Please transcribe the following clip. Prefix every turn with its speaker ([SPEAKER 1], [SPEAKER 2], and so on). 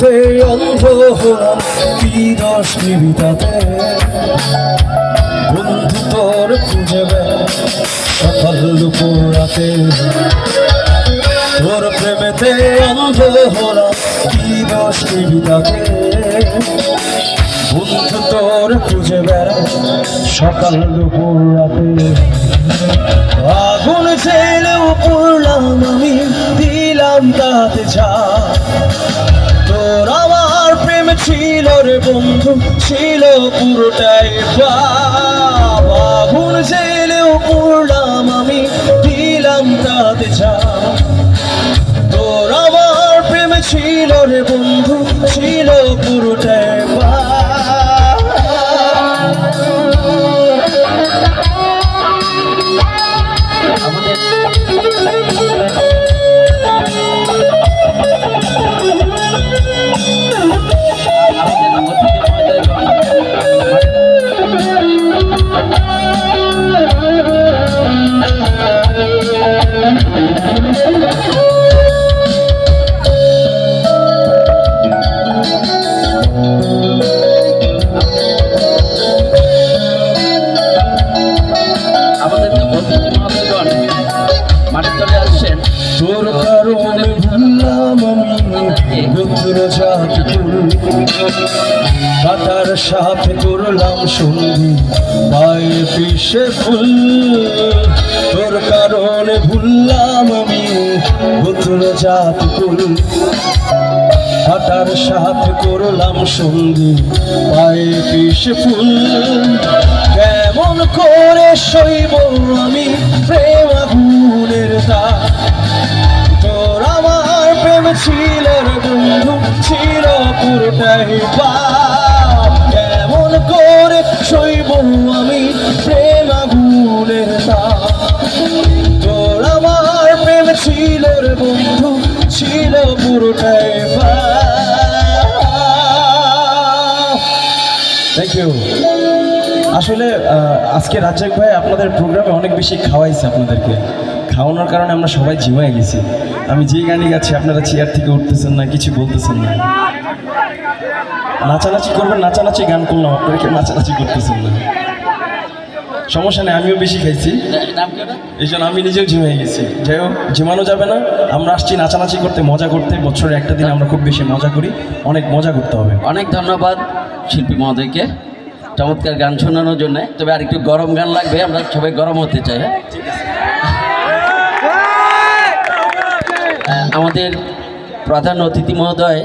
[SPEAKER 1] তোর অন্ধ কি দশ নিবিতাতে বন্ধু তোর খুঁজে সকাল দুপুর রাতে। তোর প্রেমেতে অন্ধ হলাম কি দশ নিবিতাতে বন্ধু তোর খুঁজে বেড়া সকাল দুপুর রাতে। আগুন ছেলেও পড়লাম আমি, দিলাম তাতে প্রেম ছিল রে বন্ধু, ছিল পুরোটাই পাপ আগুন ছেলেও পড়লাম আমি, দিলাম তাতে যা তোর আমার প্রেম ছিল রে বন্ধু, ছিল পুরোটাই
[SPEAKER 2] আমাদের
[SPEAKER 1] পাতার সাথে করলাম সঙ্গী পায়ে পিসে ফুল। তোর কারণে ভুললাম আমি বন্ধুর জাতি পাতার সাথে করলাম সঙ্গী, পায়ে ফুল। কেমন করে সইব আমি প্রেম আগুনের তার তোর আমার প্রেম ছিল বন্ধু ছিল পুরোটাই বন্ধু ছিল পুরোটাই থ্যাংক ইউ আসলে আজকে রাজ্জাক ভাই আপনাদের প্রোগ্রামে অনেক বেশি খাওয়াইছে আপনাদেরকে। খাওয়ানোর কারণে আমরা সবাই ঝিমায় গেছি। আমি যে গানই গাচ্ছি, আপনারা চেয়ার থেকে উঠতেছেন না, কিছু বলতেছেন না। নাচানাচি করবেন, নাচানাচি গান করলাম, আপনারা কেউ নাচানাচি করতেছেন না। সমস্যা নেই আমিও বেশি খাইছি।
[SPEAKER 2] নাম কি ওটা?
[SPEAKER 1] এই জন্য আমি নিজেও ঝিমাই গেছি। যাই হোক ঝিমানো যাবে না। আমরা আসছি নাচানাচি করতে মজা করতে। বছরে একটা দিন আমরা খুব বেশি মজা করি। অনেক মজা করতে হবে।
[SPEAKER 2] অনেক ধন্যবাদ শিল্পী মহোদয়কে। চমৎকার গান শোনানোর জন্য। তবে আর একটু গরম গান লাগবে আমরা সবাই গরম হতে চাই হ্যাঁ? আমাদের প্রধান অতিথি মহোদয়